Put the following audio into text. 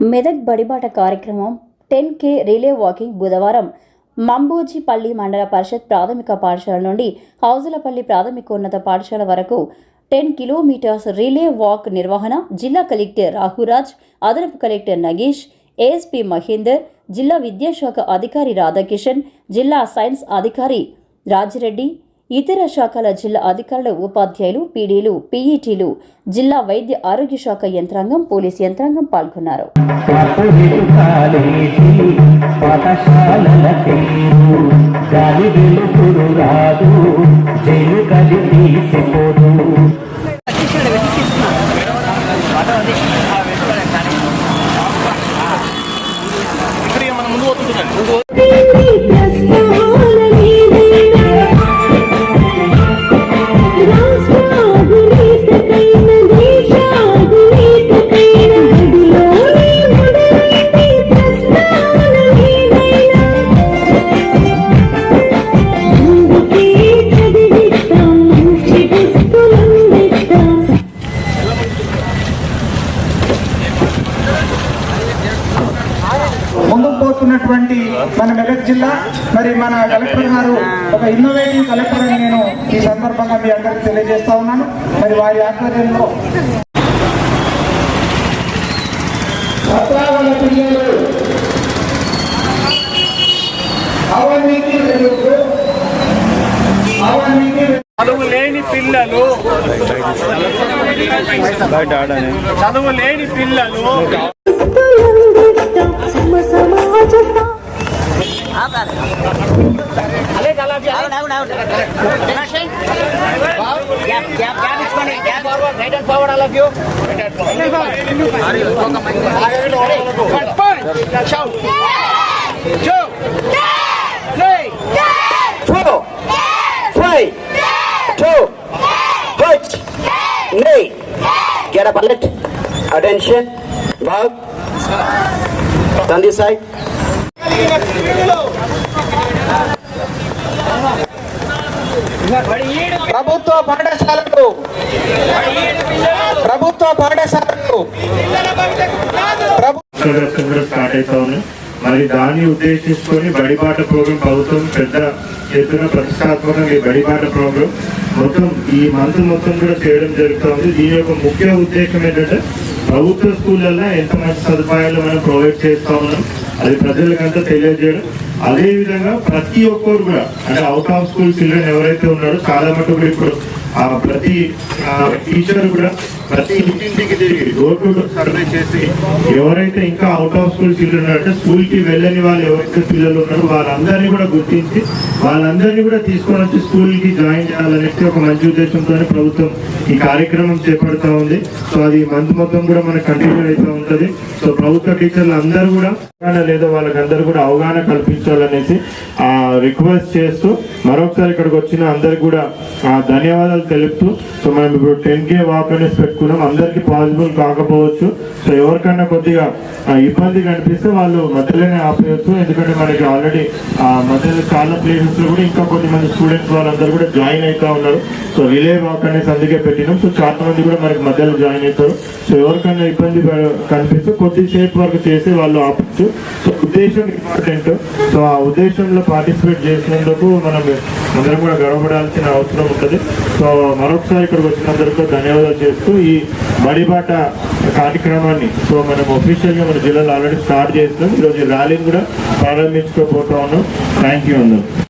మెదక్ బడిబాట కార్యక్రమం టెన్ కే relay walking బుధవారం మంబోజిపల్లి మండల పరిషత్ ప్రాథమిక పాఠశాల నుండి హౌజులపల్లి ప్రాథమికోన్నత పాఠశాల వరకు టెన్ కిలోమీటర్స్ రిలే వాక్ నిర్వహణ జిల్లా కలెక్టర్ రాహురాజ్ అదనపు కలెక్టర్ నగేష్ ఏఎస్పీ మహేందర్ జిల్లా విద్యాశాఖ అధికారి రాధాకిషన్ జిల్లా సైన్స్ అధికారి రాజిరెడ్డి ఇతర శాఖల జిల్లా అధికారుల ఉపాధ్యాయులు పీడీలు పీఈటీలు జిల్లా వైద్య ఆరోగ్య శాఖ యంత్రాంగం పోలీస్ యంత్రాంగం పాల్గొన్నారు. రాదు పోతున్నటువంటి మన మెదక్ జిల్లా మరి మన కలెక్టర్ గారు ఒక ఇన్నోవేటివ్ కలెక్టర్ అని నేను ఈ సందర్భంగా మీ అందరికి తెలియజేస్తా ఉన్నాను. మరి వారి ఆధ్వర్యంలో చదువు లేని పిల్లలు చదువు లేని పిల్లలు four, five, two, hut, knee. Get up a lit. Attention. Bow. On this side. ప్రభుత్వ పాఠశాలలు. ప్రభుత్వ పాఠశాలలు. స్టార్ట్ అవుతా ఉన్నాయి. మరి దాన్ని ఉద్దేశించుకొని బడిపాట ప్రోగ్రాం ప్రభుత్వం పెద్ద ఎత్తున ప్రతిష్టాత్మకంగా ఈ బడిపాట ప్రోగ్రాం మొత్తం ఈ మంత్ మొత్తం కూడా చేయడం జరుగుతుంది దీని యొక్క ముఖ్య ఉద్దేశం ఏంటంటే ప్రభుత్వ స్కూళ్ళల్లో ఎంత మంచి సదుపాయాలు మనం ప్రొవైడ్ చేస్తా ఉన్నాం. అది ప్రజలకంతా తెలియజేయడం. అదేవిధంగా ప్రతి ఒక్కరు కూడా అంటే అవుట్ ఆఫ్ స్కూల్ చిల్డ్రన్ ఎవరైతే ఉన్నారో చాలా మటుకు ఇప్పుడు ఆ ప్రతి టీచర్ కూడా ప్రతి ఇంటింటికి తిరిగి డోర్ టు డోర్ సర్వే చేసి ఎవరైతే ఇంకా అవుట్ ఆఫ్ స్కూల్ చిల్డ్రన్ ఉన్నారంటే స్కూల్కి వెళ్ళని వాళ్ళు ఎవరైతే పిల్లలు ఉన్నారో వాళ్ళందరినీ కూడా గుర్తించి వాళ్ళందరినీ కూడా తీసుకొని వచ్చి స్కూల్కి జాయిన్ చేయాలనేసి ఒక మంచి ఉద్దేశంతో ప్రభుత్వం ఈ కార్యక్రమం చేపడతా ఉంది. సో అది మంత్ మొత్తం కూడా మనకు కంటిన్యూ అవుతూ ఉంటది. సో ప్రభుత్వ టీచర్లు అందరూ కూడా అవగాహన లేదో వాళ్ళకందరూ కూడా అవగాహన కల్పించాలనేసి ఆ రిక్వెస్ట్ చేస్తూ మరొకసారి ఇక్కడికి వచ్చిన అందరికి కూడా ఆ ధన్యవాదాలు తెలుపుతూ సో మనం ఇప్పుడు టెన్ కే వాక్ అనేసి పెట్టుకున్నాం. అందరికి పాసిబుల్ కాకపోవచ్చు. సో ఎవరికన్నా కొద్దిగా ఇబ్బంది కనిపిస్తే వాళ్ళు మధ్యలోనే ఆపేయచ్చు. ఎందుకంటే మనకి ఆల్రెడీ ఆ మధ్యలో చాలా ప్లేసెస్లో కూడా ఇంకా కొంతమంది స్టూడెంట్స్ వాళ్ళందరూ కూడా జాయిన్ అవుతా ఉన్నారు. సో రిలే వాక్ అనేసి అందుకే పెట్టినాం. సో చాలా మంది కూడా మనకి మధ్యలో జాయిన్ అవుతారు. సో ఎవరికైనా ఇబ్బంది కనిపిస్తే కొద్దిసేపు వరకు చేసి వాళ్ళు ఆపచ్చు. ఉద్దేశం ఇంపార్టెంట్ సో ఆ ఉద్దేశంలో పార్టిసిపేట్ చేసినందుకు మనం అందరం కూడా గర్వపడాల్సిన అవసరం ఉంటుంది. సో మరొకసారి ఇక్కడికి వచ్చినందరికీ ధన్యవాదాలు చేస్తూ ఈ బడిబాట కార్యక్రమాన్ని సో మనం official మన జిల్లాలో ఆల్రెడీ స్టార్ట్ చేస్తున్నాం. ఈరోజు ర్యాలీని కూడా ప్రారంభించుకోబోతా ఉన్నాం. థ్యాంక్ యూ అందరూ